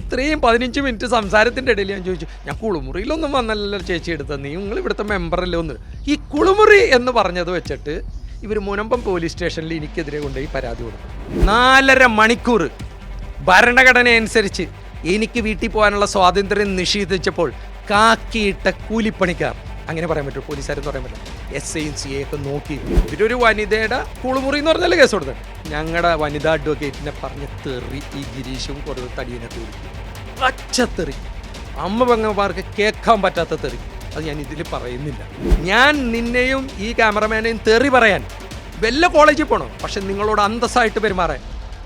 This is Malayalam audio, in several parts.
ഇത്രയും പതിനഞ്ച് മിനിറ്റ് സംസാരത്തിന്റെ ഇടയിൽ ഞാൻ ചോദിച്ചു ഞാൻ കുളിമുറിയിലൊന്നും വന്നല്ലോ ചേച്ചി എടുത്തത്. നീ നിങ്ങൾ ഇവിടുത്തെ മെമ്പറല്ലേ ഒന്ന്? ഈ കുളിമുറി എന്ന് പറഞ്ഞത് വെച്ചിട്ട് ഇവർ മുനമ്പം പോലീസ് സ്റ്റേഷനിൽ എനിക്കെതിരെ കൊണ്ടുപോയി പരാതി കൊടുത്തു. നാലര മണിക്കൂർ ഭരണഘടന അനുസരിച്ച് എനിക്ക് വീട്ടിൽ പോകാനുള്ള സ്വാതന്ത്ര്യം നിഷേധിച്ചപ്പോൾ കാക്കിയിട്ട കൂലിപ്പണിക്കാർ അങ്ങനെ പറയാൻ പറ്റും പോലീസുകാരെന്ന് പറയാൻ പറ്റും. എസ് ഐയും സി എ ഒക്കെ നോക്കി ഇവരൊരു വനിതയുടെ കുളിമുറി എന്ന് പറഞ്ഞാൽ കേസ് കൊടുത്തത്? ഞങ്ങളുടെ വനിതാ അഡ്വക്കേറ്റിനെ പറഞ്ഞ് തെറി ഈ ഗിരീഷും കുറവ് തടിയനെ തെറി. പച്ചത്തെറി അമ്മ പെങ്ങന്മാർക്ക് കേൾക്കാൻ പറ്റാത്ത തെറി. അത് ഞാൻ ഇതിൽ പറയുന്നില്ല. ഞാൻ നിന്നെയും ഈ ക്യാമറമാനെയും തെറി പറയാൻ വല്ല കോളേജിൽ പോകണം പക്ഷെ നിങ്ങളോട് അന്തസ്സായിട്ട് പെരുമാറാൻ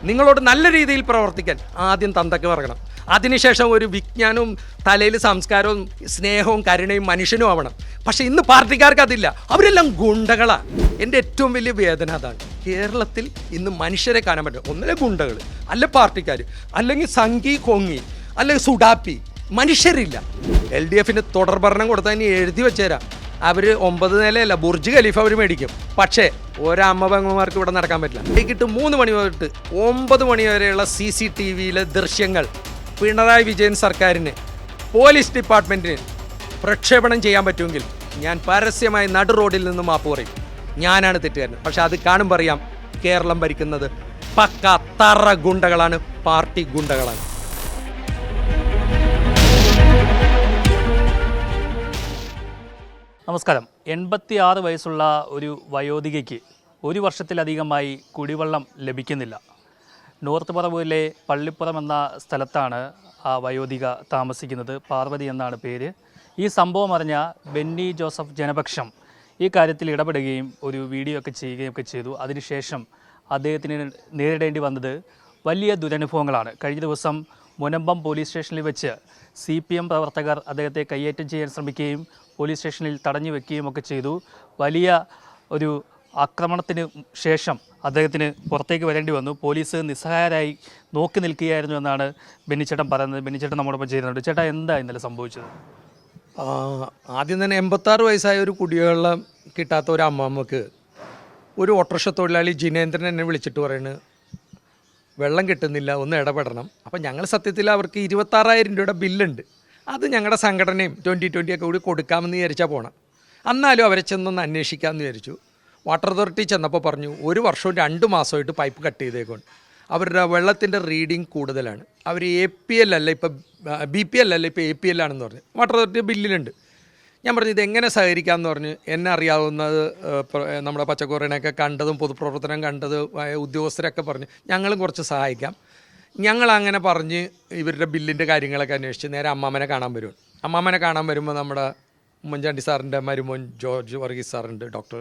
നിങ്ങളോട് നല്ല രീതിയിൽ പ്രവർത്തിക്കാൻ ആദ്യം തന്തക്ക് പറയണം അതിനുശേഷം ഒരു വിജ്ഞാനവും തലയിൽ സംസ്കാരവും സ്നേഹവും കരുണയും മനുഷ്യനും ആവണം. പക്ഷെ ഇന്ന് പാർട്ടിക്കാർക്ക് അതില്ല. അവരെല്ലാം ഗുണ്ടകളാണ് എന്റെ ഏറ്റവും വലിയ വേദന അതാണ്. കേരളത്തിൽ ഇന്ന് മനുഷ്യരെ കാണാൻ പറ്റും ഒന്നിലെ ഗുണ്ടകൾ അല്ല പാർട്ടിക്കാർ അല്ലെങ്കിൽ സംഘി കൊങ്ങി അല്ലെങ്കിൽ സുഡാപ്പി. മനുഷ്യരില്ല. എൽ ഡി എഫിന് തുടർ ഭരണം കൊടുത്താൽ ഇനി എഴുതി വെച്ചേരാം. അവർ ഒമ്പത് നിലയല്ല ബുർജ് ഖലീഫ് അവർ മേടിക്കും. പക്ഷേ ഒരമ്മ പെങ്ങന്മാർക്ക് ഇവിടെ നടക്കാൻ പറ്റില്ല. വൈകിട്ട് മൂന്ന് മണി തൊട്ട് ഒമ്പത് മണി വരെയുള്ള സി സി ടി വിയിലെ ദൃശ്യങ്ങൾ. പിണറായി വിജയൻ സർക്കാരിന് പോലീസ് ഡിപ്പാർട്ട്മെന്റിന് പ്രക്ഷേപണം ചെയ്യാൻ പറ്റുമെങ്കിൽ ഞാൻ പരസ്യമായി നടു റോഡിൽ നിന്ന് മാപ്പ് പറയും. ഞാനാണ് തെറ്റുകാരൻ. പക്ഷെ അത് കാണുമ്പോൾ അറിയാം കേരളം ഭരിക്കുന്നത് പക്ക തറ ഗുണ്ടകളാണ് പാർട്ടി ഗുണ്ടകളാണ്. നമസ്കാരം. എൺപത്തി ആറ് വയസ്സുള്ള ഒരു വയോധികയ്ക്ക് ഒരു വർഷത്തിലധികമായി കുടിവെള്ളം ലഭിക്കുന്നില്ല. നോർത്ത് പറവൂരിലെ പള്ളിപ്പുറം എന്ന സ്ഥലത്താണ് ആ വയോധിക താമസിക്കുന്നത്. പാർവതി എന്നാണ് പേര്. ഈ സംഭവം അറിഞ്ഞ ബെന്നി ജോസഫ് ജനപക്ഷം ഈ കാര്യത്തിൽ ഇടപെടുകയും ഒരു വീഡിയോ ഒക്കെ ചെയ്യുകയും ഒക്കെ ചെയ്തു. അതിനുശേഷം അദ്ദേഹത്തിന് നേരിടേണ്ടി വന്നത് വലിയ ദുരനുഭവങ്ങളാണ്. കഴിഞ്ഞ ദിവസം മുനമ്പം പോലീസ് സ്റ്റേഷനിൽ വെച്ച് സി പി എം പ്രവർത്തകർ അദ്ദേഹത്തെ കയ്യേറ്റം ചെയ്യാൻ ശ്രമിക്കുകയും പോലീസ് സ്റ്റേഷനിൽ തടഞ്ഞു വെക്കുകയും ഒക്കെ ചെയ്തു. വലിയ ഒരു ആക്രമണത്തിന് ശേഷം അദ്ദേഹത്തിന് പുറത്തേക്ക് വരേണ്ടി വന്നു. പോലീസ് നിസ്സഹായരായി നോക്കി നിൽക്കുകയായിരുന്നു എന്നാണ് ബെന്നിച്ചേട്ടൻ പറയുന്നത്. ബെന്നിച്ചേട്ടൻ നമ്മോടൊപ്പം ചെയ്യുന്നുണ്ട് ചേട്ടാ എന്താ ഇന്നലെ സംഭവിച്ചത്? ആദ്യം തന്നെ എൺപത്താറ് വയസ്സായ ഒരു കുടിവെള്ളം കിട്ടാത്ത ഒരു അമ്മമ്മക്ക് ഒരു ഓട്ടോറിക്ഷ തൊഴിലാളി ജിനേന്ദ്രൻ എന്നെ വിളിച്ചിട്ട് പറയുന്നത് വെള്ളം കിട്ടുന്നില്ല ഒന്ന് ഇടപെടണം. അപ്പം ഞങ്ങൾ സത്യത്തിൽ അവർക്ക് ഇരുപത്താറായിരം രൂപയുടെ ബില്ലുണ്ട്. അത് ഞങ്ങളുടെ സംഘടനയും ട്വന്റി ട്വന്റി ഒക്കെ കൂടി കൊടുക്കാമെന്ന് വിചാരിച്ചാൽ പോകണം എന്നാലും അവരെ ചെന്നൊന്ന് അന്വേഷിക്കാമെന്ന് വിചാരിച്ചു. വാട്ടർ അതോറിറ്റി ചെന്നപ്പോൾ പറഞ്ഞു ഒരു വർഷവും രണ്ട് മാസമായിട്ട് പൈപ്പ് കട്ട് ചെയ്തേക്കൊണ്ട് അവരുടെ വെള്ളത്തിന്റെ റീഡിങ് കൂടുതലാണ്. അവർ എ പി എൽ അല്ല ഇപ്പം ബി പി എൽ അല്ല ഇപ്പോൾ എ പി എൽ ആണെന്ന് പറഞ്ഞു. വാട്ടർ അതോറിറ്റി ബില്ലിലുണ്ട്. ഞാൻ പറഞ്ഞു ഇതെങ്ങനെ സഹകരിക്കാമെന്ന് പറഞ്ഞ്? എന്നെ അറിയാവുന്നത് നമ്മുടെ പച്ചക്കറിനെയൊക്കെ കണ്ടതും പൊതുപ്രവർത്തനം കണ്ടത് ഉദ്യോഗസ്ഥരൊക്കെ പറഞ്ഞു ഞങ്ങളും കുറച്ച് സഹായിക്കാം. ഞങ്ങളങ്ങനെ പറഞ്ഞ് ഇവരുടെ ബില്ലിന്റെ കാര്യങ്ങളൊക്കെ അന്വേഷിച്ച് നേരെ അമ്മാമനെ കാണാൻ വരും അമ്മാമനെ കാണാൻ വരുമ്പോൾ നമ്മുടെ ഉമ്മൻചാണ്ടി സാറിന്റെ മരുമോൻ ജോർജ് വർഗീസ് സാറുണ്ട് ഡോക്ടർ.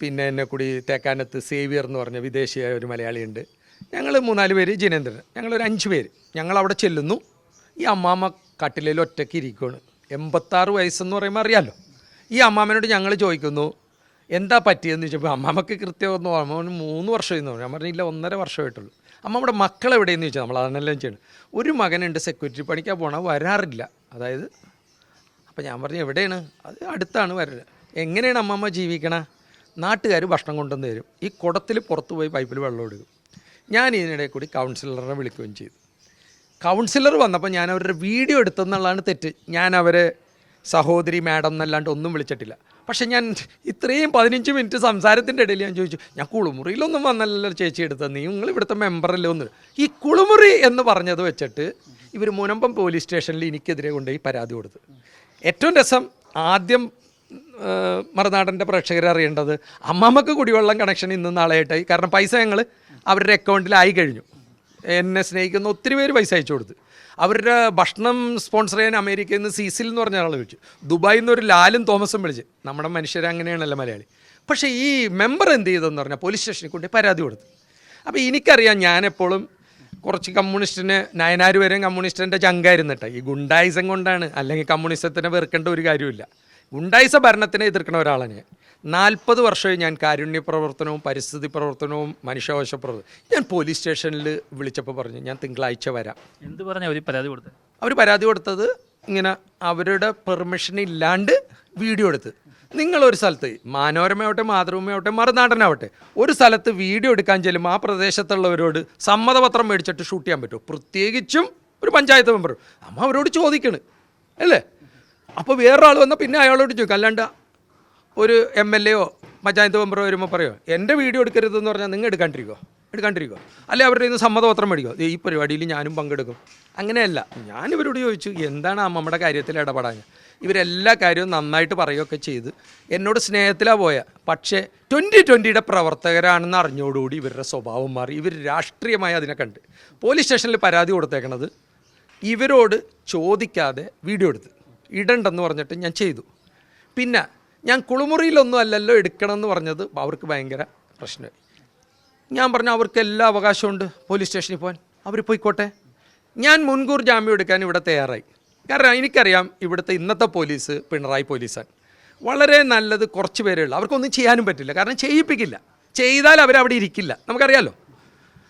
പിന്നെ എന്നെ കൂടി തേക്കാനത്ത് സേവിയർ എന്ന് പറഞ്ഞ വിദേശിയായ ഒരു മലയാളിയുണ്ട്. ഞങ്ങൾ മൂന്നാൽ പേര് ജിനേന്ദ്രൻ. ഞങ്ങളൊരു അഞ്ച് പേര്. ഞങ്ങൾ അവിടെ ചെല്ലുന്നു. ഈ അമ്മാമ്മ കട്ടിലയിൽ ഒറ്റയ്ക്ക് ഇരിക്കുകയാണ് എൺപത്താറ് വയസ്സെന്ന് പറയുമ്പോൾ അറിയാമല്ലോ ഈ അമ്മാമ്മനോട് ഞങ്ങൾ ചോദിക്കുന്നു എന്താ പറ്റിയെന്ന് ചോദിച്ചപ്പോൾ അമ്മാമ്മക്ക് കൃത്യമൊന്നും അമ്മാവന് മൂന്ന് വർഷമായിരുന്നു ഞാൻ പറഞ്ഞില്ല ഒന്നര വർഷമായിട്ടുള്ളൂ. അമ്മമ്മയുടെ മക്കൾ എവിടെയെന്ന് ചോദിച്ചാൽ നമ്മൾ അതെല്ലാം ചെയ്യണം. ഒരു മകനുണ്ട് സെക്യൂരിറ്റി പണിക്കാൻ പോണ വരാറില്ല. അതായത് അപ്പോൾ ഞാൻ പറഞ്ഞു എവിടെയാണ്? അത് അടുത്താണ് വരുന്നത് എങ്ങനെയാണ് അമ്മമ്മ ജീവിക്കണ? നാട്ടുകാർ ഭക്ഷണം കൊണ്ടുവന്ന് തരും. ഈ കുടത്തിൽ പുറത്ത് പോയി പൈപ്പിൽ വെള്ളം എടുക്കും. ഞാൻ ഇതിനിടെ കൂടി കൗൺസിലറെ വിളിക്കുകയും ചെയ്തു. കൗൺസിലർ വന്നപ്പോൾ ഞാൻ അവരുടെ വീഡിയോ എടുത്തെന്നുള്ളതാണ് തെറ്റ്. ഞാൻ അവരെ സഹോദരി മാഡം എന്നല്ലാണ്ട് ഒന്നും വിളിച്ചിട്ടില്ല. പക്ഷേ ഞാൻ ഇത്രയും പതിനഞ്ച് മിനിറ്റ് സംസാരത്തിന്റെ ഇടയിൽ ഞാൻ ചോദിച്ചു ഞാൻ കുളിമുറിയിലൊന്നും വന്നല്ലോ ചേച്ചി എടുത്ത നീ നിങ്ങൾ ഇവിടുത്തെ മെമ്പറല്ലേ ഒന്ന്? ഈ കുളിമുറി എന്ന് പറഞ്ഞത് വെച്ചിട്ട് ഇവർ മുനമ്പം പോലീസ് സ്റ്റേഷനിൽ എനിക്കെതിരെ കൊണ്ടുപോയി പരാതി കൊടുത്തു. ഏറ്റവും രസം ആദ്യം മറുനാടന്റെ പ്രേക്ഷകരെ അറിയേണ്ടത് അമ്മമ്മക്ക് കുടിവെള്ളം കണക്ഷൻ ഇന്നും നാളെയായിട്ടായി. കാരണം പൈസ ഞങ്ങൾ അവരുടെ അക്കൗണ്ടിലായി കഴിഞ്ഞു. എന്നെ സ്നേഹിക്കുന്ന ഒത്തിരി പേര് പൈസ അയച്ചു കൊടുത്ത്. അവരുടെ ഭക്ഷണം സ്പോൺസർ ചെയ്യാൻ അമേരിക്കയിൽ നിന്ന് സീസിൽ എന്ന് പറഞ്ഞ ആൾ വിളിച്ചു. ദുബായിൽ നിന്ന് ഒരു ലാലും തോമസും വിളിച്ച്. നമ്മുടെ മനുഷ്യർ അങ്ങനെയാണല്ലോ മലയാളി. പക്ഷേ ഈ മെമ്പർ എന്ത് ചെയ്തെന്ന് പറഞ്ഞാൽ പോലീസ് സ്റ്റേഷനിൽ കൊണ്ട് പരാതി കൊടുത്തു. അപ്പോൾ എനിക്കറിയാം ഞാനെപ്പോഴും കുറച്ച് കമ്മ്യൂണിസ്റ്റിന് നയനാർ വരെയും കമ്മ്യൂണിസ്റ്റിന്റെ ചങ്കായിരുന്നിട്ട്. ഈ ഗുണ്ടായിസം കൊണ്ടാണ്. അല്ലെങ്കിൽ കമ്മ്യൂണിസത്തിനെ വെറുക്കേണ്ട ഒരു കാര്യമില്ല ഗുണ്ടായിസ ഭരണത്തിനെ എതിർക്കുന്ന ഒരാളാണ് ഞാൻ നാൽപ്പത് വർഷമായി ഞാൻ കാരുണ്യ പ്രവർത്തനവും പരിസ്ഥിതി പ്രവർത്തനവും മനുഷ്യാവകാശ പ്രവർത്തനം ഞാൻ പോലീസ് സ്റ്റേഷനിൽ വിളിച്ചപ്പോൾ പറഞ്ഞു ഞാൻ തിങ്കളാഴ്ച വരാം. എന്ത് പറഞ്ഞു അവർ പരാതി കൊടുത്തത് അവർ പരാതി കൊടുത്തത് ഇങ്ങനെ അവരുടെ പെർമിഷൻ ഇല്ലാണ്ട് വീഡിയോ എടുത്ത്. നിങ്ങളൊരു സ്ഥലത്ത് മാനോരമയാവട്ടെ മാതൃഭൂമിയാവട്ടെ മറുനാടനാവട്ടെ ഒരു സ്ഥലത്ത് വീഡിയോ എടുക്കാൻ ചെല്ലുമ്പോൾ ആ പ്രദേശത്തുള്ളവരോട് സമ്മതപത്രം മേടിച്ചിട്ട് ഷൂട്ട് ചെയ്യാൻ പറ്റുമോ? പ്രത്യേകിച്ചും ഒരു പഞ്ചായത്ത് മെമ്പർ. അമ്മ അവരോട് ചോദിക്കണ്. അല്ലേ? അപ്പോൾ വേറൊരാൾ വന്നാൽ പിന്നെ അയാളോട് ചോദിക്കും. അല്ലാണ്ട് ഒരു എം എൽ എയോ പഞ്ചായത്ത് മെമ്പറോ വരുമ്പോൾ പറയുമോ എന്റെ വീഡിയോ എടുക്കരുതെന്ന് പറഞ്ഞാൽ നിങ്ങൾ എടുക്കാണ്ടിരിക്കുമോ എടുക്കാണ്ടിരിക്കുമോ അല്ലെ അവരുടെ നിന്ന് സമ്മതപത്രം മേടിക്കുമോ ഈ പരിപാടിയിൽ ഞാനും പങ്കെടുക്കും. അങ്ങനെയല്ല. ഞാൻ ഇവരോട് ചോദിച്ചു എന്താണ് അമ്മമ്മയുടെ കാര്യത്തിൽ ഇടപെടാൻ ഇവരെല്ലാ കാര്യവും നന്നായിട്ട് പറയുകയൊക്കെ ചെയ്ത് എന്നോട് സ്നേഹത്തിലാണ് പോയ. പക്ഷേ ട്വന്റി ട്വന്റിയുടെ പ്രവർത്തകരാണെന്ന് അറിഞ്ഞോടുകൂടി ഇവരുടെ സ്വഭാവം മാറി. ഇവർ രാഷ്ട്രീയമായി അതിനെ കണ്ട്. പോലീസ് സ്റ്റേഷനിൽ പരാതി കൊടുത്തേക്കണത് ഇവരോട് ചോദിക്കാതെ വീഡിയോ എടുത്ത്. ഇടണ്ടെന്ന് പറഞ്ഞിട്ട് ഞാൻ ചെയ്തു. പിന്നെ ഞാൻ കുളിമുറിയിലൊന്നും അല്ലല്ലോ എടുക്കണം എന്ന് പറഞ്ഞത് അവർക്ക് ഭയങ്കര പ്രശ്നമായി. ഞാൻ പറഞ്ഞു അവർക്ക് എല്ലാ അവകാശമുണ്ട് പോലീസ് സ്റ്റേഷനിൽ പോകാൻ. അവർ പോയിക്കോട്ടെ. ഞാൻ മുൻകൂർ ജാമ്യം എടുക്കാൻ ഇവിടെ തയ്യാറായി. കാരണം എനിക്കറിയാം ഇവിടുത്തെ ഇന്നത്തെ പോലീസ് പിണറായി പോലീസാണ്. വളരെ നല്ലത് കുറച്ച് പേരേ ഉള്ളൂ. അവർക്കൊന്നും ചെയ്യാനും പറ്റില്ല. കാരണം ചെയ്യിപ്പിക്കില്ല. ചെയ്താൽ അവരവിടെ ഇരിക്കില്ല. നമുക്കറിയാമല്ലോ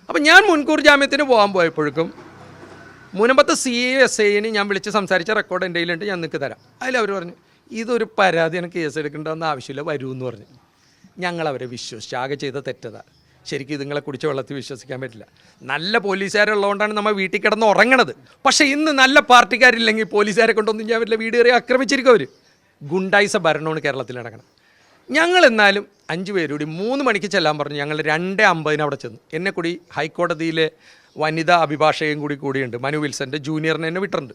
അപ്പം ഞാൻ മുൻകൂർ ജാമ്യത്തിന് പോകാൻ പോയപ്പോഴേക്കും മുനമ്പത്തെ സി എസ് ഐനെ ഞാൻ വിളിച്ച് സംസാരിച്ച റെക്കോർഡ് എന്റെ കയ്യിലുണ്ട് ഞാൻ നിങ്ങൾക്ക് തരാം. അതിൽ അവർ പറഞ്ഞു ഇതൊരു പരാതി എനിക്ക് കേസ് എടുക്കേണ്ടതെന്ന് ആവശ്യമില്ല വരൂ എന്ന് പറഞ്ഞു. ഞങ്ങൾ അവരെ വിശ്വസിച്ച് ആകെ ചെയ്ത തെറ്റതാ. ശരിക്കും ഇതുങ്ങളെ കുടിച്ച വെള്ളത്തിൽ വിശ്വസിക്കാൻ പറ്റില്ല. നല്ല പോലീസുകാരുള്ളതുകൊണ്ടാണ് നമ്മൾ വീട്ടിൽ കിടന്ന് ഉറങ്ങണത്. പക്ഷേ ഇന്ന് നല്ല പാർട്ടിക്കാരില്ലെങ്കിൽ പോലീസുകാരെ കൊണ്ടൊന്നും ഞാൻ പറ്റില്ല വീട് കയറി ആക്രമിച്ചിരിക്കും അവർ ഗുണ്ടായിസ ഭരണമാണ് കേരളത്തിൽ നടക്കണം ഞങ്ങൾ എന്നാലും അഞ്ച് പേരൂടി മൂന്ന് മണിക്ക് ചെല്ലാൻ പറഞ്ഞു ഞങ്ങൾ രണ്ട് അമ്പതിന് അവിടെ ചെന്നു. എന്നെ കൂടി ഹൈക്കോടതിയിലെ വനിതാ അഭിഭാഷകയും കൂടി കൂടിയുണ്ട്. മനു വിൽസന്റെ ജൂനിയറിനെ തന്നെ വിട്ടിട്ടുണ്ട്.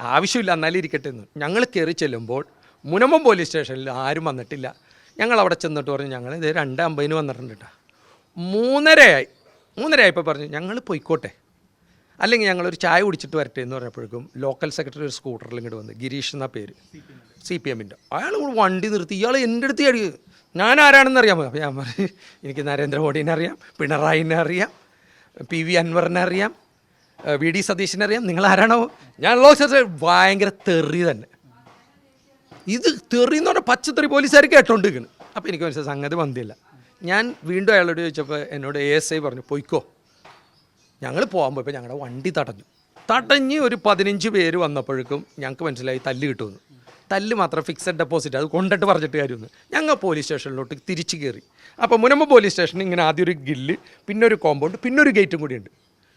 ആവശ്യമില്ല എന്നാലും ഇരിക്കട്ടെ എന്ന്. ഞങ്ങൾ കയറി ചെല്ലുമ്പോൾ മുനമ്പം പോലീസ് സ്റ്റേഷനിൽ ആരും വന്നിട്ടില്ല. ഞങ്ങൾ അവിടെ ചെന്നിട്ട് പറഞ്ഞു ഞങ്ങൾ ഇത് രണ്ട് അമ്പതിന് വന്നിട്ടുണ്ട് കേട്ടോ മൂന്നരയായി. മൂന്നരയായപ്പോൾ പറഞ്ഞു ഞങ്ങൾ പോയിക്കോട്ടെ. അല്ലെങ്കിൽ ഞങ്ങളൊരു ചായ കുടിച്ചിട്ട് വരട്ടെ എന്ന് പറഞ്ഞപ്പോഴേക്കും ലോക്കൽ സെക്രട്ടറി ഒരു സ്കൂട്ടറിൽ ഇങ്ങോട്ട് വന്ന് ഗിരീഷ് എന്ന പേര്? സി പി എമ്മിന്റെ അയാൾ വണ്ടി നിർത്തി. ഇയാൾ എന്റെ അടുത്ത് അടി ഞാൻ ആരാണെന്ന് അറിയാമോ? അപ്പോൾ ഞാൻ പറഞ്ഞു എനിക്ക് നരേന്ദ്രമോദിനെ അറിയാം പിണറായിനെ അറിയാം പി വി അൻവറിനെ അറിയാം വി ഡി സതീശിനെ അറിയാം. നിങ്ങൾ ആരാണോ ഞാൻ ലോക് സെക്രട്ടറി ഭയങ്കര തെറി തന്നെ. ഇത് തെറി പറഞ്ഞാൽ പച്ചത്തെറി പോലീസുകാർ കേട്ടോണ്ടിരിക്കുന്നു അപ്പോൾ എനിക്ക് മനസ്സിലായി സംഗതി വന്നില്ല ഞാൻ വീണ്ടും അയാളോട് ചോദിച്ചപ്പോൾ എന്നോട് എ എസ് ഐ പറഞ്ഞു പോയിക്കോ. ഞങ്ങൾ പോകാൻ പോയപ്പോൾ ഞങ്ങളുടെ വണ്ടി തടഞ്ഞു. തടഞ്ഞ് ഒരു പതിനഞ്ച് പേര് വന്നപ്പോഴേക്കും ഞങ്ങൾക്ക് മനസ്സിലായി തല്ല് കിട്ടുമെന്ന്. തല്ല് മാത്രം ഫിക്സഡ് ഡെപ്പോസിറ്റ് അത് കൊണ്ടിട്ട് പറഞ്ഞിട്ട് കാര്യമൊന്നും ഞങ്ങൾ പോലീസ് സ്റ്റേഷനിലോട്ട് തിരിച്ചു കയറി അപ്പോൾ മുനമ്പ് പോലീസ് സ്റ്റേഷൻ ഇങ്ങനെ ആദ്യം ഒരു ഗില്ല് പിന്നെ ഒരു കോമ്പൗണ്ട് പിന്നെ ഒരു ഗേറ്റും കൂടിയുണ്ട്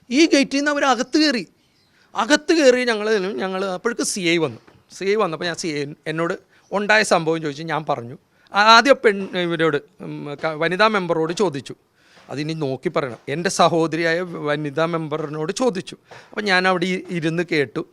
ഈ ഗേറ്റിൽ നിന്ന് അവർ അകത്ത് കയറി അകത്ത് കയറി ഞങ്ങൾ ഞങ്ങൾ അപ്പോഴേക്ക് സി ഐ വന്നു. സി ഐ വന്നപ്പോൾ ഞാൻ സി ഐ എന്നോട് ഉണ്ടായ സംഭവം ചോദിച്ചു ഞാൻ പറഞ്ഞു. ആദ്യം പെൺ ഇവരോട് വനിതാ മെമ്പറോട് ചോദിച്ചു. അതിനി നോക്കി പറയണം. എന്റെ സഹോദരിയായ വനിതാ മെമ്പറിനോട് ചോദിച്ചു. അപ്പോൾ ഞാൻ അവിടെ ഇരുന്ന് കേട്ടു.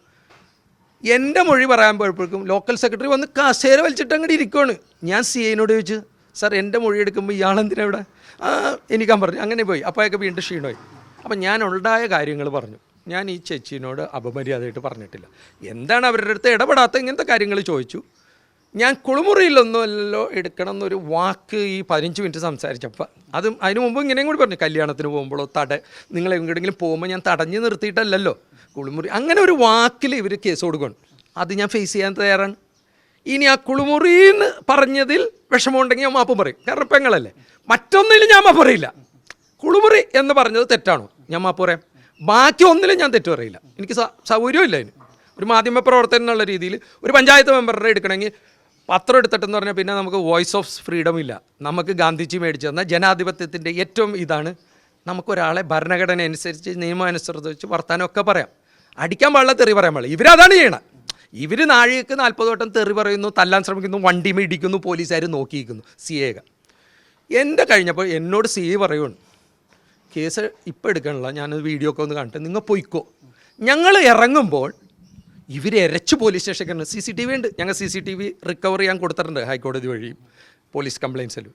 എന്റെ മൊഴി പറയാൻ പോയപ്പോഴേക്കും ലോക്കൽ സെക്രട്ടറി വന്ന് കസേര വലിച്ചിട്ട് അങ്ങോട്ട് ഇരിക്കുവാണ്. ഞാൻ സി ഐനോട് ചോദിച്ചു സാർ എന്റെ മൊഴി എടുക്കുമ്പോൾ ഇയാളെന്തിനാ ഇവിടെ? ആ എനിക്കാൻ പറഞ്ഞു. അങ്ങനെ പോയി. അപ്പോൾ അയാൾക്ക് വീണ്ടും ക്ഷീണമായി. അപ്പം ഞാൻ ഉണ്ടായ കാര്യങ്ങൾ പറഞ്ഞു. ഞാൻ ഈ ചേച്ചീനോട് അപമര്യാദയായിട്ട് പറഞ്ഞിട്ടില്ല. എന്താണ് അവരുടെ അടുത്ത് ഇടപെടാത്ത ഇങ്ങനത്തെ കാര്യങ്ങൾ ചോദിച്ചു? ഞാൻ കുളിമുറിയിലൊന്നുമല്ലോ എടുക്കണം എന്നൊരു വാക്ക് ഈ പതിനഞ്ച് മിനിറ്റ് സംസാരിച്ചപ്പോൾ അതും അതിനു മുമ്പ് ഇങ്ങനെയും കൂടി പറഞ്ഞു. കല്യാണത്തിന് പോകുമ്പോഴോ തട നിങ്ങൾ എങ്ങോട്ടെങ്കിലും പോകുമ്പോൾ ഞാൻ തടഞ്ഞു നിർത്തിയിട്ടല്ലല്ലോ. കുളിമുറി. അങ്ങനെ ഒരു വാക്കിൽ ഇവർ കേസ് കൊടുക്കണം അത് ഞാൻ ഫേസ് ചെയ്യാൻ തയ്യാറാണ്. ഇനി ആ കുളിമുറി എന്ന് പറഞ്ഞതിൽ വിഷമമുണ്ടെങ്കിൽ ഞാൻ മാപ്പ് പറയും. കാരണം പെങ്ങളല്ലേ. മറ്റൊന്നിലും ഞാൻ മാപ്പ് പറയില്ല. കുളിമുറി എന്ന് പറഞ്ഞത് തെറ്റാണോ? ഞാൻ മാപ്പ് പറയാം. ബാക്കി ഒന്നിലും ഞാൻ തെറ്റു പറയില്ല. എനിക്ക് സൗകര്യമില്ല അതിന്. ഒരു മാധ്യമ പ്രവർത്തനം എന്നുള്ള രീതിയിൽ ഒരു പഞ്ചായത്ത് മെമ്പറുടെ എടുക്കണമെങ്കിൽ പത്രം എടുത്തിട്ടെന്ന് പറഞ്ഞാൽ പിന്നെ നമുക്ക് വോയിസ് ഓഫ് ഫ്രീഡം ഇല്ല. നമുക്ക് ഗാന്ധിജി മേടിച്ചു തന്ന ജനാധിപത്യത്തിന്റെ ഏറ്റവും ഇതാണ്. നമുക്കൊരാളെ ഭരണഘടന അനുസരിച്ച് നിയമാനുസൃതം വെച്ച് വർത്താനമൊക്കെ പറയാം. അടിക്കാൻ പാടില്ല തെറി പറയാൻ പാടില്ല. ഇവരതാണ് ചെയ്യണം. ഇവർ നാഴികക്ക് നാൽപ്പത് വട്ടം തെറി പറയുന്നു തല്ലാൻ ശ്രമിക്കുന്നു വണ്ടി മേടിക്കുന്നു പോലീസുകാർ നോക്കിയിരിക്കുന്നു. സി എക എന്റെ കഴിഞ്ഞപ്പോൾ എന്നോട് സി എ പറയുകയാണ് കേസ് ഇപ്പോൾ എടുക്കണില്ല ഞാൻ വീഡിയോ ഒക്കെ ഒന്ന് കണ്ടിട്ട് നിങ്ങൾ പൊയ്ക്കോ. ഞങ്ങൾ ഇറങ്ങുമ്പോൾ ഇവർ എരച്ച് പോലീസ് സ്റ്റേഷനിൽ സി സി ടി വി ഉണ്ട്. ഞങ്ങൾ C C T V recover ചെയ്യാൻ കൊടുത്തിട്ടുണ്ട് ഹൈക്കോടതി വഴിയും പോലീസ് കംപ്ലയിൻസിലും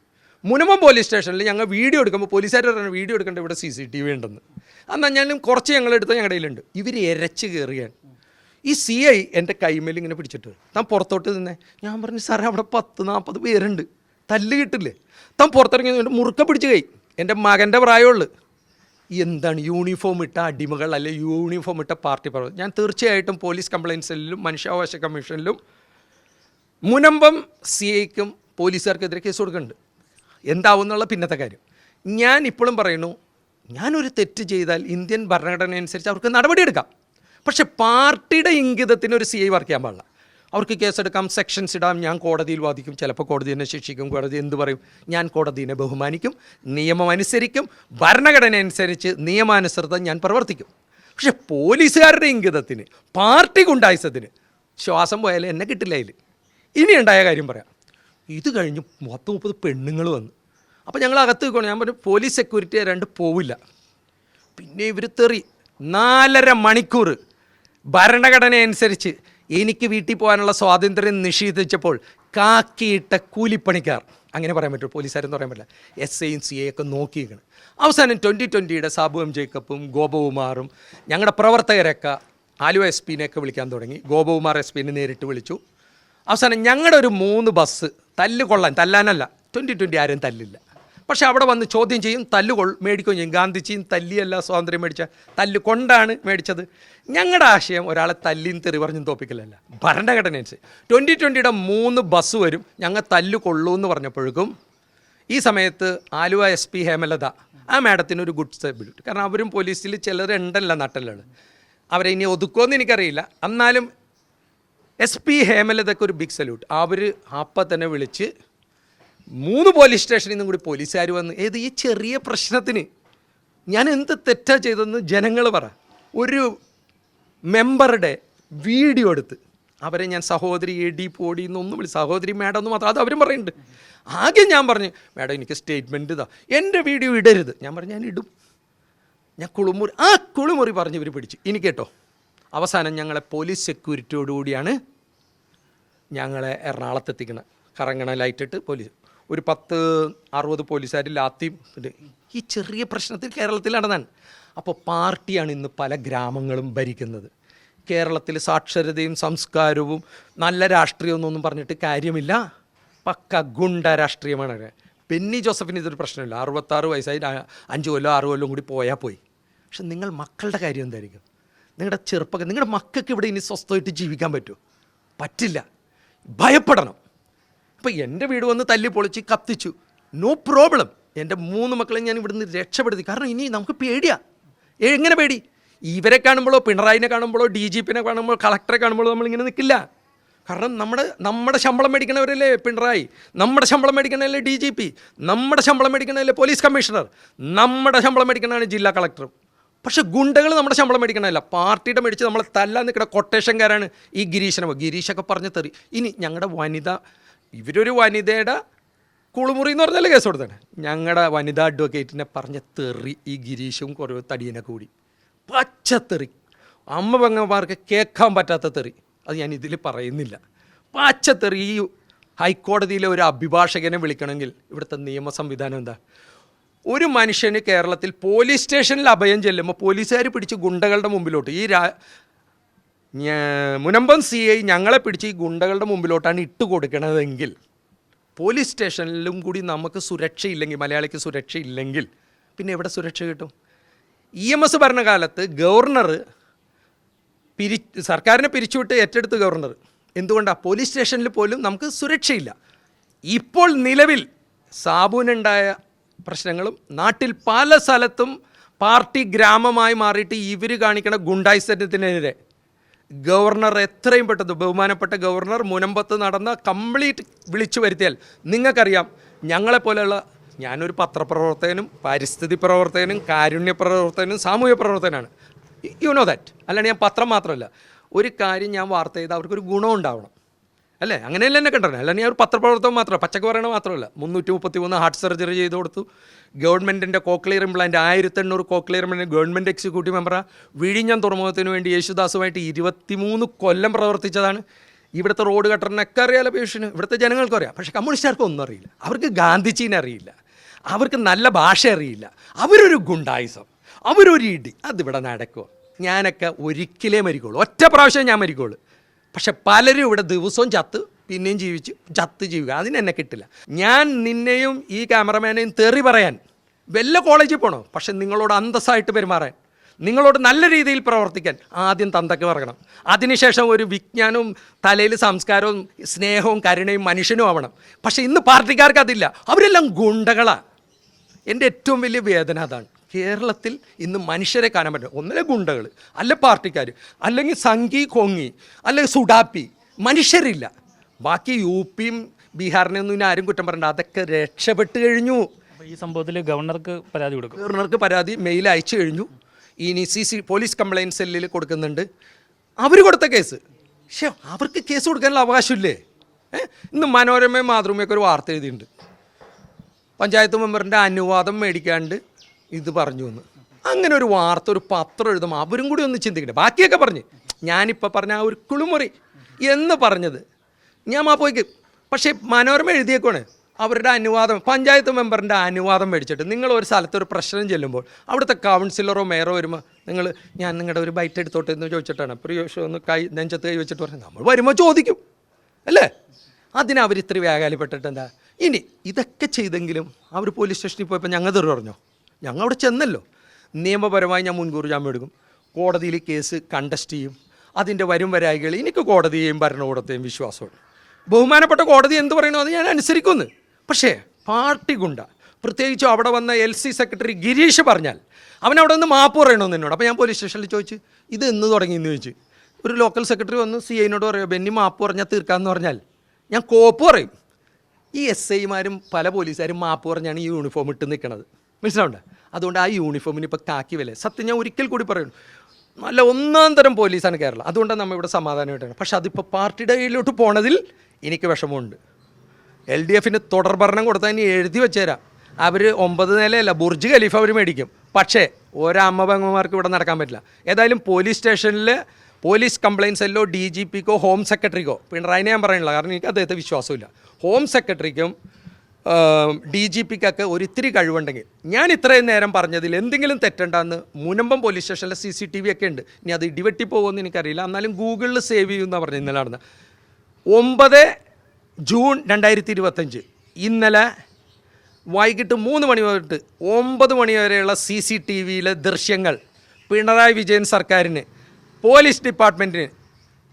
മുനമ്പം പോലീസ് സ്റ്റേഷനിൽ ഞങ്ങൾ വീഡിയോ എടുക്കുമ്പോൾ പോലീസുകാർ പറഞ്ഞു വീഡിയോ എടുക്കേണ്ട ഇവിടെ സി സി ടി വി ഉണ്ടെന്ന്. എന്നാൽ ഞാനും കുറച്ച് ഞങ്ങളെടുത്ത് ഞങ്ങളുടെ കയ്യിലുണ്ട്. ഇവർ എരച്ച് കയറിയാണ് ഈ സി ഐ എന്റെ കൈമേൽ ഇങ്ങനെ പിടിച്ചിട്ട് താൻ പുറത്തോട്ട് നിന്നേ. ഞാൻ പറഞ്ഞു സാറേ അവിടെ പത്ത് നാൽപ്പത് പേരുണ്ട്. തല്ല് കിട്ടില്ലേ? താൻ പുറത്തിറങ്ങി മുറുക്ക പിടിച്ച് കൈ. എന്റെ മകന്റെ പ്രായമുള്ളു. എന്താണ് യൂണിഫോം ഇട്ട അടിമകൾ അല്ലെ യൂണിഫോം ഇട്ട പാർട്ടി പറഞ്ഞു ഞാൻ തീർച്ചയായിട്ടും പോലീസ് കംപ്ലയിന്റ് സെല്ലിലും മനുഷ്യാവകാശ കമ്മീഷനിലും മുനമ്പം സി ഐക്കും പോലീസുകാർക്കെതിരെ കേസ് കൊടുക്കുന്നുണ്ട്. എന്താവും എന്നുള്ള പിന്നത്തെ കാര്യം. ഞാൻ ഇപ്പോഴും പറയുന്നു ഞാനൊരു തെറ്റ് ചെയ്താൽ ഇന്ത്യൻ ഭരണഘടന അനുസരിച്ച് അവർക്ക് നടപടിയെടുക്കാം പക്ഷേ പാർട്ടിയുടെ ഇംഗിതത്തിന് ഒരു സി ഐ വർക്ക് ചെയ്യാൻ പാടില്ല. അവർക്ക് കേസെടുക്കാം സെക്ഷൻസ് ഇടാം ഞാൻ കോടതിയിൽ വാദിക്കും ചിലപ്പോൾ കോടതി എന്നെ ശിക്ഷിക്കും കോടതി എന്ത് പറയും? ഞാൻ കോടതിയെ ബഹുമാനിക്കും നിയമം അനുസരിക്കും ഭരണഘടന അനുസരിച്ച് നിയമാനുസൃതം ഞാൻ പ്രവർത്തിക്കും. പക്ഷെ പോലീസുകാരുടെ ഇംഗിതത്തിന് പാർട്ടി ഗുണ്ടായുസത്തിന് ശ്വാസം പോയാലും എന്നെ കിട്ടില്ല അതിൽ ഇനി ഉണ്ടായ കാര്യം പറയാം. ഇത് കഴിഞ്ഞ് പത്ത് മുപ്പത് പെണ്ണുങ്ങൾ വന്നു. അപ്പോൾ ഞങ്ങൾ അകത്ത് നിൽക്കണം ഞാൻ പറഞ്ഞു പോലീസ് സെക്യൂരിറ്റി രണ്ട് പോവില്ല. പിന്നെ ഇവർ തെറി. നാലര മണിക്കൂർ ഭരണഘടന അനുസരിച്ച് എനിക്ക് വീട്ടിൽ പോകാനുള്ള സ്വാതന്ത്ര്യം നിഷേധിച്ചപ്പോൾ കാക്കിയിട്ട കൂലിപ്പണിക്കാർ അങ്ങനെ പറയാൻ പറ്റുമോ? പോലീസുകാരെന്ന് പറയാൻ പറ്റില്ല. എസ് ഐയും സി ഒക്കെ നോക്കിയിരിക്കണം. അവസാനം ട്വന്റി ട്വന്റിയുടെ സാബു എം ജേക്കബും ഗോപകുമാറും ഞങ്ങളുടെ പ്രവർത്തകരൊക്കെ ആലുവ എസ് പിനെയൊക്കെ വിളിക്കാൻ തുടങ്ങി. ഗോപകുമാർ എസ് പിനെ നേരിട്ട് വിളിച്ചു. അവസാനം ഞങ്ങളുടെ ഒരു മൂന്ന് ബസ് തല്ല് കൊള്ളാൻ തല്ലാനല്ല ട്വന്റി ട്വന്റി ആരും തല്ലില്ല. പക്ഷേ അവിടെ വന്ന് ചോദ്യം ചെയ്യും തല്ല് കൊൾ മേടിക്കുകയും ചെയ്യും ഗാന്ധിജിയും തല്ലിയല്ല സ്വാതന്ത്ര്യം മേടിച്ച തല്ല് കൊണ്ടാണ് മേടിച്ചത്. ഞങ്ങളുടെ ആശയം ഒരാളെ തല്ലിയും തെറി പറഞ്ഞും തോപ്പിക്കലല്ല. ഭരണഘടന അനുസരിച്ച് ട്വന്റി ട്വന്റിയുടെ മൂന്ന് ബസ് വരും ഞങ്ങൾ തല്ല് കൊള്ളൂ എന്ന് പറഞ്ഞപ്പോഴേക്കും ഈ സമയത്ത് ആലുവ എസ് പി ഹേമലത ആ മാഡത്തിന് ഒരു ഗുഡ് സ്റ്റെബിലിറ്റി കാരണം അവരും പോലീസിൽ ചിലർ ഉണ്ടല്ല നട്ടലാണ് അവരെ ഇനി ഒതുക്കുമെന്ന് എനിക്കറിയില്ല. എന്നാലും എസ് പി ഹേമലതയ്ക്ക് ഒരു ബിഗ് സല്യൂട്ട് അവർ അപ്പം തന്നെ വിളിച്ച് മൂന്ന് പോലീസ് സ്റ്റേഷനിൽ നിന്നും കൂടി പോലീസുകാർ വന്ന് ഏത് ഈ ചെറിയ പ്രശ്നത്തിന് ഞാൻ എന്ത് തെറ്റാ ചെയ്തതെന്ന് ജനങ്ങൾ പറ. ഒരു മെമ്പറുടെ വീഡിയോ എടുത്ത് അവരെ ഞാൻ സഹോദരി എടി പോടി എന്നൊന്നും വിളി സഹോദരി മാഡം എന്ന് മാത്രം അത് അവരും പറയുന്നുണ്ട്. ആകെ ഞാൻ പറഞ്ഞു മാഡം എനിക്ക് സ്റ്റേറ്റ്മെന്റ് ഇതാ. എന്റെ വീഡിയോ ഇടരുത്. ഞാൻ പറഞ്ഞു ഞാൻ ഇടും. ഞാൻ കുളിമുറി ആ കുളിമുറി പറഞ്ഞ് ഇവർ പിടിച്ചു. ഇനി കേട്ടോ അവസാനം ഞങ്ങളെ പോലീസ് സെക്യൂരിറ്റിയോടുകൂടിയാണ് ഞങ്ങളെ എറണാകുളത്ത് എത്തിക്കുന്നത് കറങ്ങണ ലൈറ്റിട്ട് പോലീസ് ഒരു പത്ത് അറുപത് പോലീസുകാർ ലാത്തിയും ഈ ചെറിയ പ്രശ്നത്തിൽ കേരളത്തിൽ നടന്നാണ് അപ്പോൾ പാർട്ടിയാണ് ഇന്ന് പല ഗ്രാമങ്ങളും ഭരിക്കുന്നത്. കേരളത്തിൽ സാക്ഷരതയും സംസ്കാരവും നല്ല രാഷ്ട്രീയമൊന്നും പറഞ്ഞിട്ട് കാര്യമില്ല. പക്ക ഗുണ്ട രാഷ്ട്രീയമാണ്. ബെന്നി ജോസഫിന് ഇതൊരു പ്രശ്നമില്ല. അറുപത്താറ് വയസ്സായി അഞ്ച് കൊല്ലം ആറ് കൊല്ലം കൂടി പോയാൽ പോയി. പക്ഷെ നിങ്ങൾ മക്കളുടെ കാര്യം എന്തായിരിക്കും? നിങ്ങളുടെ ചെറുപ്പക്കാർ നിങ്ങളുടെ മക്കൾക്ക് ഇവിടെ ഇനി സ്വസ്ഥമായിട്ട് ജീവിക്കാൻ പറ്റുമോ പറ്റില്ല. ഭയപ്പെടണം. ഇപ്പം എന്റെ വീട് വന്ന് തല്ലി പൊളിച്ച് കത്തിച്ചു. നോ പ്രോബ്ലം എന്റെ മൂന്ന് മക്കളെ ഞാൻ ഇവിടുന്ന് രക്ഷപ്പെടുത്തി. കാരണം ഇനി നമുക്ക് പേടിയാ. എങ്ങനെ പേടി? ഇവരെ കാണുമ്പോഴോ പിണറായിനെ കാണുമ്പോഴോ ഡി ജി പിനെ കാണുമ്പോഴോ കളക്ടറെ കാണുമ്പോഴോ നമ്മളിങ്ങനെ നിൽക്കില്ല കാരണം നമ്മുടെ നമ്മുടെ ശമ്പളം മേടിക്കണവരല്ലേ പിണറായി? നമ്മുടെ ശമ്പളം മേടിക്കണല്ലേ ഡി ജി പി? നമ്മുടെ ശമ്പളം മേടിക്കണല്ലേ പോലീസ് കമ്മീഷണർ? നമ്മുടെ ശമ്പളം മേടിക്കണതാണ് ജില്ലാ കളക്ടറും. പക്ഷെ ഗുണ്ടകൾ നമ്മുടെ ശമ്പളം മേടിക്കണമല്ല പാർട്ടിയുടെ മേടിച്ച് നമ്മളെ തല്ലാൻ നിൽക്കുന്ന കൊട്ടേഷൻകാരാണ് ഈ ഗിരീശനവ. ഗിരീഷൊക്കെ പറഞ്ഞ് തെറി. ഇനി ഞങ്ങളുടെ വനിത ഇവരൊരു വനിതയുടെ കുളിമുറി എന്ന് പറഞ്ഞാൽ കേസ് കൊടുത്താണ്. ഞങ്ങളുടെ വനിതാ അഡ്വക്കേറ്റിനെ പറഞ്ഞ തെറി ഈ ഗിരീഷും കുറേ തടിയനെ കൂടി. പച്ചത്തെറി അമ്മ പെങ്ങന്മാർക്ക് കേൾക്കാൻ പറ്റാത്ത തെറി. അത് ഞാൻ ഇതിൽ പറയുന്നില്ല. പച്ചത്തെറി ഈ ഹൈക്കോടതിയിലെ ഒരു അഭിഭാഷകനെ വിളിക്കണമെങ്കിൽ ഇവിടുത്തെ നിയമ സംവിധാനം എന്താ? ഒരു മനുഷ്യന് കേരളത്തിൽ പോലീസ് സ്റ്റേഷനിൽ അഭയം ചെല്ലുമ്പോൾ പോലീസുകാർ പിടിച്ച് ഗുണ്ടകളുടെ മുമ്പിലോട്ട്. ഈ രാ മുനമ്പം സി ഐ ഞങ്ങളെ പിടിച്ച് ഈ ഗുണ്ടകളുടെ മുമ്പിലോട്ടാണ് ഇട്ട് കൊടുക്കണതെങ്കിൽ പോലീസ് സ്റ്റേഷനിലും കൂടി നമുക്ക് സുരക്ഷയില്ലെങ്കിൽ മലയാളിക്ക് സുരക്ഷയില്ലെങ്കിൽ പിന്നെ എവിടെ സുരക്ഷ കിട്ടും? ഇ എം എസ് ഭരണകാലത്ത് ഗവർണർ പിരി സർക്കാരിനെ പിരിച്ചുവിട്ട് ഏറ്റെടുത്ത് ഗവർണർ. എന്തുകൊണ്ടാണ് പോലീസ് സ്റ്റേഷനിൽ പോലും നമുക്ക് സുരക്ഷയില്ല. ഇപ്പോൾ നിലവിൽ സാബുവിനുണ്ടായ പ്രശ്നങ്ങളും നാട്ടിൽ പല സ്ഥലത്തും പാർട്ടി ഗ്രാമമായി മാറിയിട്ട് ഇവർ കാണിക്കുന്ന ഗുണ്ടായിസത്തിനെതിരെ ഗവർണർ എത്രയും പെട്ടെന്ന് ബഹുമാനപ്പെട്ട ഗവർണർ മുനമ്പത്ത് നടന്ന കംപ്ലീറ്റ് വിളിച്ചു വരുത്തിയാൽ നിങ്ങൾക്കറിയാം ഞങ്ങളെപ്പോലെയുള്ള ഞാനൊരു പത്രപ്രവർത്തകനും പരിസ്ഥിതി പ്രവർത്തകനും കാരുണ്യ പ്രവർത്തകനും സാമൂഹ്യ പ്രവർത്തകനാണ്. യു നോ ദാറ്റ് അല്ലാണ്ട് ഞാൻ പത്രം മാത്രമല്ല. ഒരു കാര്യം ഞാൻ വാർത്ത ചെയ്താൽ അവർക്കൊരു ഗുണം ഉണ്ടാവണം. അല്ലേ? അങ്ങനെയല്ല എന്നെ കണ്ടത്? അല്ലെങ്കിൽ ഞാൻ ഒരു പത്രപ്രവർത്തകൻ മാത്രമല്ല പച്ചക്ക് പറയണ മാത്രമല്ല. മുന്നൂറ്റി മുപ്പത്തി മൂന്ന് ഹാർട്ട് സർജറി ചെയ്ത് കൊടുത്തു. ഗവൺമെന്റിന്റെ കോക്ലിയർ ഇംപ്ലാന്റ് ആയിരത്തി എണ്ണൂറ് കോക്ലിയർ ഇംപ്ലാന്റ് ഗവൺമെന്റ് എക്സിക്യൂട്ടീവ് മെമ്പറാണ് വിഴിഞ്ഞം തുറമുഖത്തിന് വേണ്ടി യേശുദാസുമായിട്ട് ഇരുപത്തിമൂന്ന് കൊല്ലം പ്രവർത്തിച്ചതാണ്. ഇവിടുത്തെ റോഡ് കട്ടറിനൊക്കെ അറിയാലോ പേഷ്യന് ഇവിടുത്തെ ജനങ്ങൾക്കും അറിയാം. പക്ഷേ കമ്മ്യൂണിസ്റ്റുകാർക്ക് ഒന്നും അറിയില്ല. അവർക്ക് ഗാന്ധിജീനെ അറിയില്ല. അവർക്ക് നല്ല ഭാഷ അറിയില്ല. അവരൊരു ഗുണ്ടായുസം. അവരൊരു ഇടി അതിവിടെ നടക്കുമോ ഞാനൊക്കെ ഒരിക്കലേ മരിക്കുള്ളൂ. ഒറ്റ പ്രാവശ്യം ഞാൻ മരിക്കുള്ളൂ. പക്ഷെ പലരും ഇവിടെ ദിവസവും ചത്ത് പിന്നെയും ജീവിച്ച് ചത്ത് ജീവിക്കുക അതിന് എന്നെ കിട്ടില്ല. ഞാൻ നിന്നെയും ഈ ക്യാമറമാനെയും തെറി പറയാൻ വല്ല കോളേജിൽ പോകണോ പക്ഷെ നിങ്ങളോട് അന്തസ്സായിട്ട് പെരുമാറാൻ നിങ്ങളോട് നല്ല രീതിയിൽ പ്രവർത്തിക്കാൻ ആദ്യം തന്തക്ക് പറയണം അതിനുശേഷം ഒരു വിജ്ഞാനവും തലയിൽ സംസ്കാരവും സ്നേഹവും കരുണയും മനുഷ്യനും ആവണം. പക്ഷേ ഇന്ന് പാർട്ടിക്കാർക്ക് അതില്ല. അവരെല്ലാം ഗുണ്ടകളാണ് എന്റെ ഏറ്റവും വലിയ വേദന അതാണ്. കേരളത്തിൽ ഇന്ന് മനുഷ്യരെ കാണാൻ പറ്റും. ഒന്നിലെ ഗുണ്ടകൾ അല്ല പാർട്ടിക്കാർ അല്ലെങ്കിൽ സംഘി കൊങ്ങി അല്ലെങ്കിൽ സുഡാപ്പി മനുഷ്യരില്ല. ബാക്കി യു പിയും ബീഹാറിനെ ഒന്നും ഇനി ആരും കുറ്റം പറയണ്ട. അതൊക്കെ രക്ഷപ്പെട്ട് കഴിഞ്ഞു. ഈ സംഭവത്തിൽ ഗവർണർക്ക് പരാതി കൊടുക്കും. ഗവർണർക്ക് പരാതി മെയിൽ അയച്ചു കഴിഞ്ഞു. ഇനി സി സി പോലീസ് കംപ്ലയിന്റ് സെല്ലിൽ കൊടുക്കുന്നുണ്ട്. അവർ കൊടുത്ത കേസ്. പക്ഷേ അവർക്ക് കേസ് കൊടുക്കാനുള്ള അവകാശമില്ലേ? ഇന്ന് മനോരമയും മാതൃമയൊക്കെ ഒരു വാർത്ത എഴുതിയിട്ടുണ്ട്. പഞ്ചായത്ത് മെമ്പറിന്റെ അനുവാദം മേടിക്കാണ്ട് ഇത് പറഞ്ഞു എന്ന്. അങ്ങനെ ഒരു വാർത്ത ഒരു പത്രം എഴുതുമ്പോൾ അവരും കൂടി ഒന്ന് ചിന്തിക്കട്ടെ. ബാക്കിയൊക്കെ പറഞ്ഞ്. ഞാനിപ്പോൾ പറഞ്ഞ ആ ഒരു കുളിമുറി എന്ന് പറഞ്ഞത്. ഞാൻ ആ പോയിക്ക്. പക്ഷേ മനോരമ എഴുതിയേക്കാണ് അവരുടെ അനുവാദം പഞ്ചായത്ത് മെമ്പറിന്റെ അനുവാദം മേടിച്ചിട്ട് നിങ്ങൾ ഒരു സ്ഥലത്ത് ഒരു പ്രശ്നം ചെല്ലുമ്പോൾ അവിടുത്തെ കൗൺസിലറോ മേയറോ വരുമ്പോൾ നിങ്ങൾ ഞാൻ നിങ്ങളുടെ ഒരു ബൈറ്റ് എടുത്തോട്ടെ എന്ന് ചോദിച്ചിട്ടാണ്. പ്രിയോഷം ഒന്ന് കൈ നെഞ്ചത്ത് കൈ വെച്ചിട്ട് പറഞ്ഞു. നമ്മൾ വരുമ്പോൾ ചോദിക്കും. അല്ലേ? അതിന് അവർ ഇത്ര വ്യാകാലപ്പെട്ടിട്ട് ഇനി ഇതൊക്കെ ചെയ്തെങ്കിലും അവർ പോലീസ് സ്റ്റേഷനിൽ പോയപ്പോൾ ഞങ്ങൾ തെറി പറഞ്ഞോ? ഞങ്ങൾ അവിടെ ചെന്നല്ലോ. നിയമപരമായി ഞാൻ മുൻകൂർ ജാമ്യം എടുക്കും. കോടതിയിൽ കേസ് കണ്ടസ്റ്റ് ചെയ്യും. അതിന്റെ വരും വരായികൾ എനിക്ക് കോടതിയെയും ഭരണകൂടത്തെയും വിശ്വാസമുണ്ട്. ബഹുമാനപ്പെട്ട കോടതി എന്ത് പറയണോ അത് ഞാൻ അനുസരിക്കുമെന്ന് പക്ഷേ പാർട്ടി ഗുണ്ട. പ്രത്യേകിച്ചും അവിടെ വന്ന എൽ സി സെക്രട്ടറി ഗിരീഷ് പറഞ്ഞാൽ അവൻ അവിടെ നിന്ന് മാപ്പ് പറയണമെന്ന് എന്നോട്. അപ്പോൾ ഞാൻ പോലീസ് സ്റ്റേഷനിൽ ചോദിച്ചു ഇത് എന്ന് തുടങ്ങിയെന്ന് ചോദിച്ചു. ഒരു ലോക്കൽ സെക്രട്ടറി വന്ന് സി ഐനോട് പറയുമോ ബെന്നി മാപ്പ് പറഞ്ഞാൽ തീർക്കാമെന്ന് പറഞ്ഞാൽ ഞാൻ കോപ്പ് പറയും. ഈ എസ് ഐമാരും പല പോലീസുകാരും മാപ്പ് പറഞ്ഞാണ് ഈ യൂണിഫോം ഇട്ട് നിൽക്കുന്നത് മനസ്സിലാവണ്ട? അതുകൊണ്ട് ആ യൂണിഫോമിന് ഇപ്പോൾ കാക്കി വില. സത്യം ഞാൻ ഒരിക്കൽ കൂടി പറയുന്നു. നല്ല ഒന്നാം തരം പോലീസാണ് കേരളം. അതുകൊണ്ടാണ് നമ്മൾ ഇവിടെ സമാധാനമായിട്ടാണ് പക്ഷെ അതിപ്പോൾ പാർട്ടിയുടെ കയ്യിലോട്ട് പോണതിൽ എനിക്ക് വിഷമമുണ്ട്. എൽ ഡി എഫിന് തുടർ ഭരണം കൊടുത്താൽ ഇനി എഴുതി വെച്ചേരാം. അവർ ഒമ്പത് നിലയല്ല ബുർജ് ഖലീഫ് അവർ മേടിക്കും. പക്ഷേ ഒരമ്മ പെങ്ങന്മാർക്ക് ഇവിടെ നടക്കാൻ പറ്റില്ല. ഏതായാലും പോലീസ് സ്റ്റേഷനിൽ പോലീസ് കംപ്ലയിൻസ് എല്ലോ ഡി ജി പിക്കോ ഹോം സെക്രട്ടറിക്കോ. പിണറായിനെ ഞാൻ പറയുന്നില്ല. കാരണം എനിക്ക് അദ്ദേഹത്തെ വിശ്വാസമില്ല. ഹോം സെക്രട്ടറിക്കും ഡി ജി പിക്കൊക്കെ ഒരിത്തിരി കഴിവുണ്ടെങ്കിൽ. ഞാൻ ഇത്രയും നേരം പറഞ്ഞതിൽ എന്തെങ്കിലും തെറ്റുണ്ടെന്ന് മുനമ്പം പോലീസ് സ്റ്റേഷനിലെ സി സി ടി വി ഒക്കെ ഉണ്ട്. ഇനി അത് ഇടിവെട്ടി പോകുമെന്ന് എനിക്കറിയില്ല. എന്നാലും ഗൂഗിളിൽ സേവ് ചെയ്യുമെന്ന് പറഞ്ഞു ഇന്നലെ നടന്ന. ഒമ്പത് ജൂൺ രണ്ടായിരത്തി ഇരുപത്തഞ്ച് ഇന്നലെ വൈകിട്ട് മൂന്ന് മണി തൊട്ട് ഒമ്പത് മണി വരെയുള്ള സി സി ടി വിയിലെ ദൃശ്യങ്ങൾ പിണറായി വിജയൻ സർക്കാരിന് പോലീസ് ഡിപ്പാർട്ട്മെന്റിന്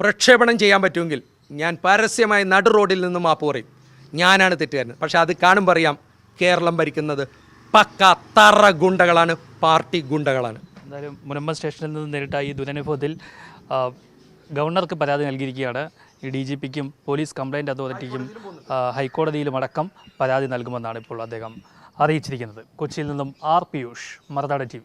പ്രക്ഷേപണം ചെയ്യാൻ പറ്റുമെങ്കിൽ ഞാൻ പരസ്യമായി നടു റോഡിൽ നിന്ന് മാപ്പ് പറയും. ഞാനാണ് തെറ്റുകാരൻ. പക്ഷേ അത് കാണുമ്പോൾ അറിയാം കേരളം ഭരിക്കുന്നത് പക്ക തറ ഗുണ്ടകളാണ് പാർട്ടി ഗുണ്ടകളാണ്. എന്തായാലും മുനമ്പം സ്റ്റേഷനിൽ നിന്ന് നേരിട്ട ഈ ദുരനുഭവത്തിൽ ഗവർണർക്ക് പരാതി നൽകിയിരിക്കുകയാണ്. ഈ ഡി ജി പിക്കും പോലീസ് കംപ്ലയിന്റ് അതോറിറ്റിക്കും ഹൈക്കോടതിയിലും അടക്കം പരാതി നൽകുമെന്നാണ് ഇപ്പോൾ അദ്ദേഹം അറിയിച്ചിരിക്കുന്നത്. കൊച്ചിയിൽ നിന്നും ആർ പിയൂഷ് മറുനാട് ടി